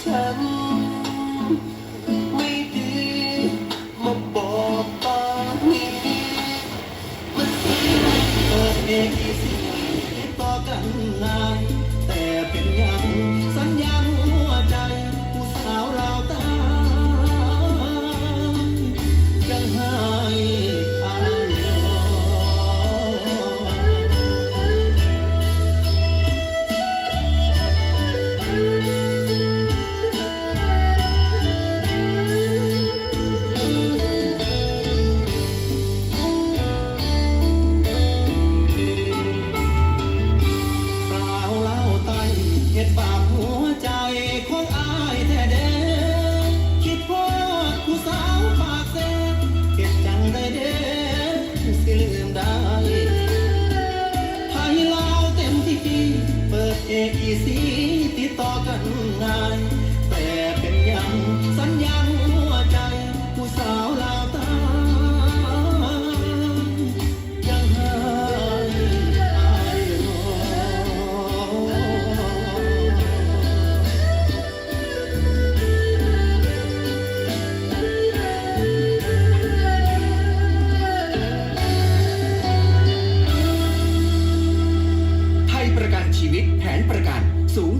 ฉัน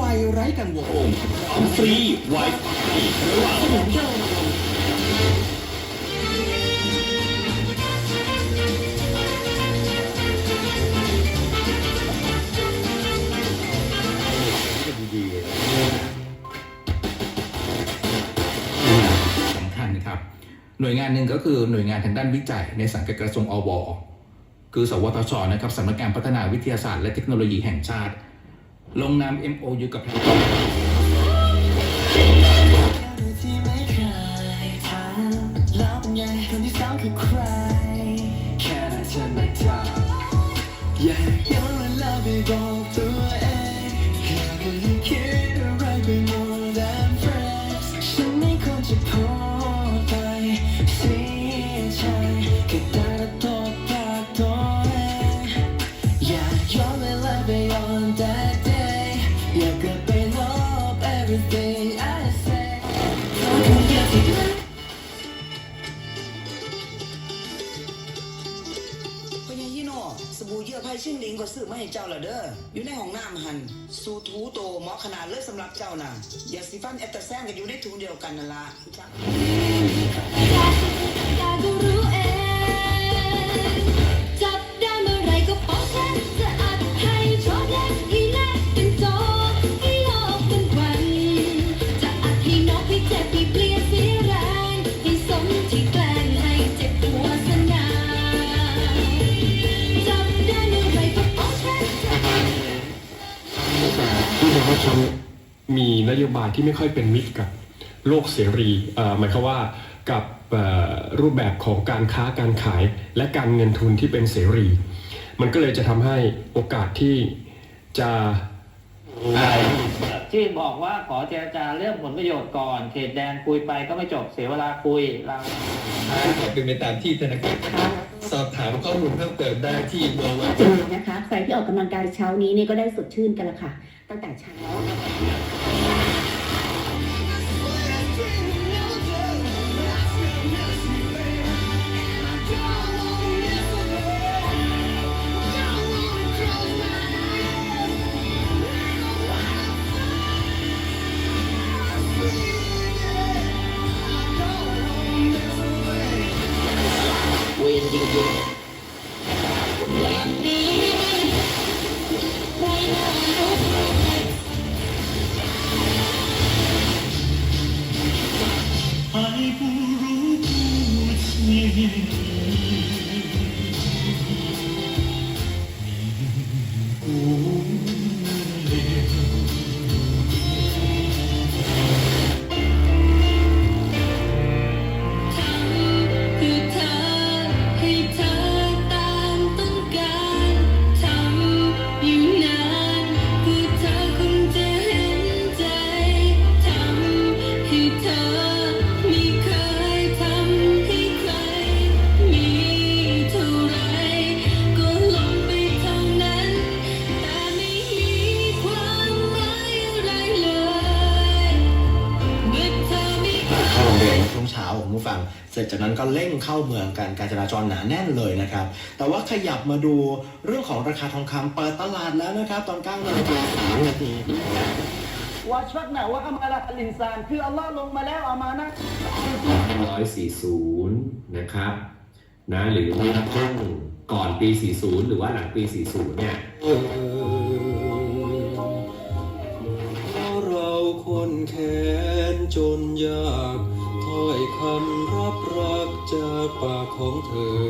วัยไร้กังวลฟรีไวไฟระหว่างสนุนโดยสำคัญนะครับ หน่วยงานหนึ่งก็คือหน่วยงานทางด้านวิจัยในสังกัดกระทรวงอวคือ สวทชนะครับสำนักงานพัฒนาวิทยาศาสตร์และเทคโนโลยีแห่งชาติ ลงนาม MOU กับทางที่ไม่เคยถามแล้วเป็นไงคนที่สองอใครแค่ได้เธอไม่ถาย้อนเวลาไปบอกตัวเองแค่ไม่ได้คิดอะไรไป more than friends ฉันไม่ควรจะพูดไปเสียใจแค่ได้แต่ตบปากตัวเองอย่าย้อนเวลาไป on that day ชิ่งหลิงก็ซื้อมาให้เจ้าละเด้อ อยู่ในห้องน้ำหัน สูทูโตหมอขนาดเลิศสำหรับเจ้าน่ะยาสีฟันแอตตาแซงกันอยู่ในถุงเดียวกันนั่นละ ที่บอกว่าเขามีนโยบายที่ไม่ค่อยเป็นมิตรกับโลกเสรีเอ่อหมายความว่ากับเอ่อรูปแบบของการค้าการขายและการเงินทุนที่เป็นเสรี มันก็เลยจะทำให้โอกาสที่จะที่บอกว่าขอเจรจาเรื่องผลประโยชน์ก่อนเขตแดนคุยไปก็ไม่จบเสียเวลาคุยเราเป็นไปตามที่ธนาคาร สอบถามข้อมูลเพิ่มเติมได้ที่เบอร์ว่านะคะ ใครที่ออกกำลังกายเช้านี้เนี่ยก็ได้สดชื่นกันละค่ะ ตั้งแต่เช้า เสร็จจากนั้นก็เร่งเข้าเมืองกันการจราจรหนาแน่นเลยนะครับ แต่ว่าขยับมาดูเรื่องของราคาทองคำเปิดตลาดแล้วนะครับ ตอน9นาฬิกา3นาทีว่าชักหนาว่าอามาละลินซาน คืออัลลอฮ์ลงมาแล้วเอามานะ140 นะครับนะหรือว่าช่วงก่อนปี 40 หรือว่าหลังปี 40 เนี่ยเราคนแค้นจนยาก ของเธอ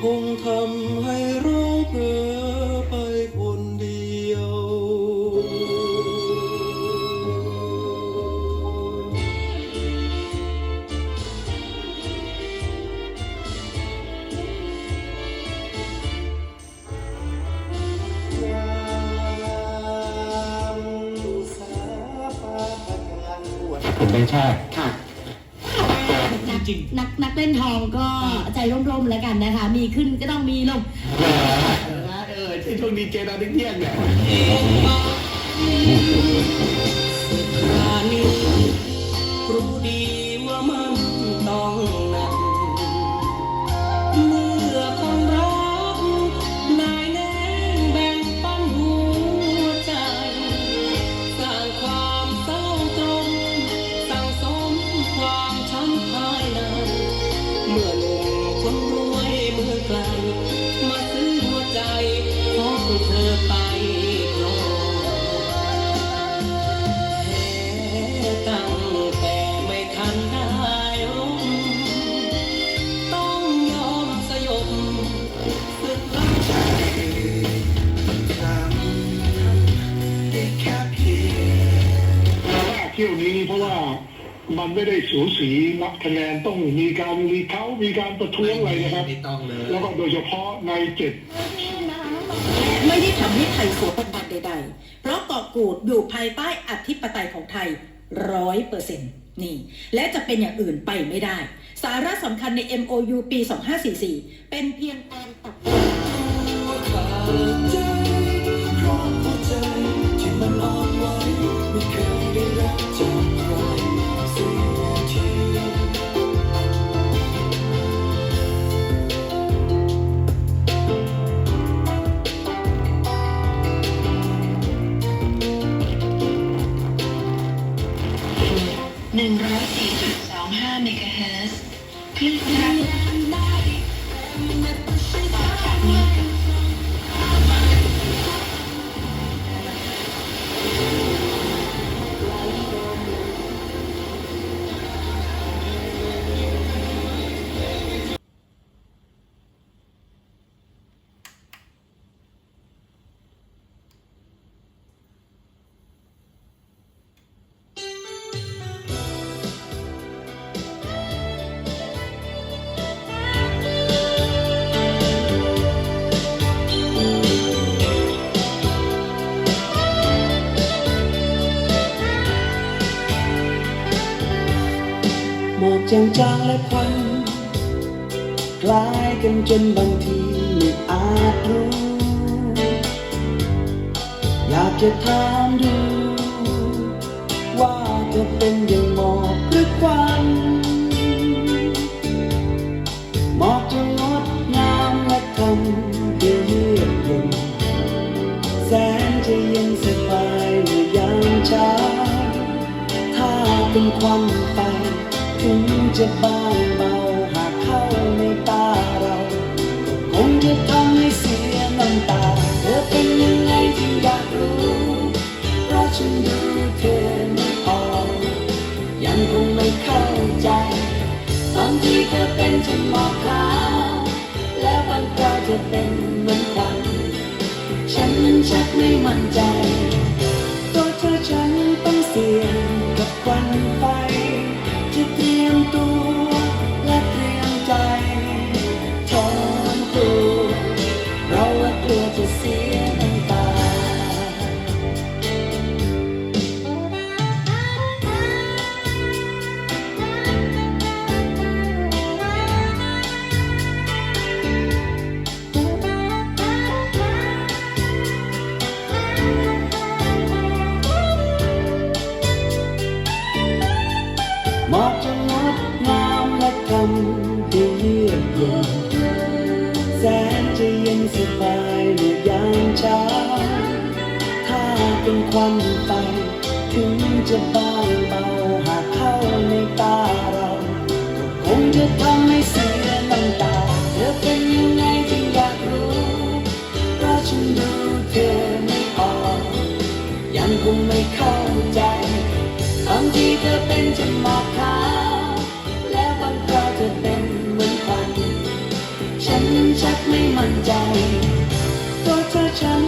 คงทำให้เราเพ้อไปคนเดียว ผมต้องชอบค่ะ จริง นักนักเล่นทองก็ใจร่มๆแล้วกันนะคะ มีขึ้นก็ต้องมีลงเออที่ช่วงดีเจตอนเที่ยงเนี่ย ไม่ได้สูสีนับคะแนนต้องมีการรีเขาท์มีการประท้วงอะไรนะครับ ไม่ต้องเลยแล้วก็โดยเฉพาะในเจ็ดไม่ได้ทำให้ไทยเสียบทบาทใดๆ เพราะเกาะกูดอยู่ภายใต้อธิปไตยของไทยร้อยเปอร์เซ็นต์นี่ และจะเป็นอย่างอื่นไปไม่ได้ สาระสำคัญใน MOU ปี 2544 เป็นเพียงการตัด 104.25เหมอกจางๆและควันคล้ายกันจนบางทีไม่อาจรู้ อยากจะถามดู ว่าจะเป็นอย่างหมอกหรือควันหมอกจะงดงามและทำ จะบางเบาหากเข้าในตาเรา คงจะทำให้เสียน้ำตา เธอเป็นยังไงที่อยากรู้ เพราะฉันดูเธอไม่ออกยังคงไม่เข้าใจบางทีเธอเป็นฉันหมอกขาวแล้วบางคราวจะเป็นเหมือนควันฉันนั้นชักไม่มั่นใจตัวเธอฉันต้องเสี่ยงกับควันไฟ จะบางเบาหากเข้าในตาเราก็คงจะทำให้เสียน้ำตาเธอเป็นยังไงจึงอยากรู้เพราะฉันดูเธอไม่ออกยังคงไม่เข้าใจบางทีเธอเป็นจะหมอกขาวแล้วบางคราวเธอเป็นเหมือนควันฉันชักไม่มั่นใจตัวเธอฉัน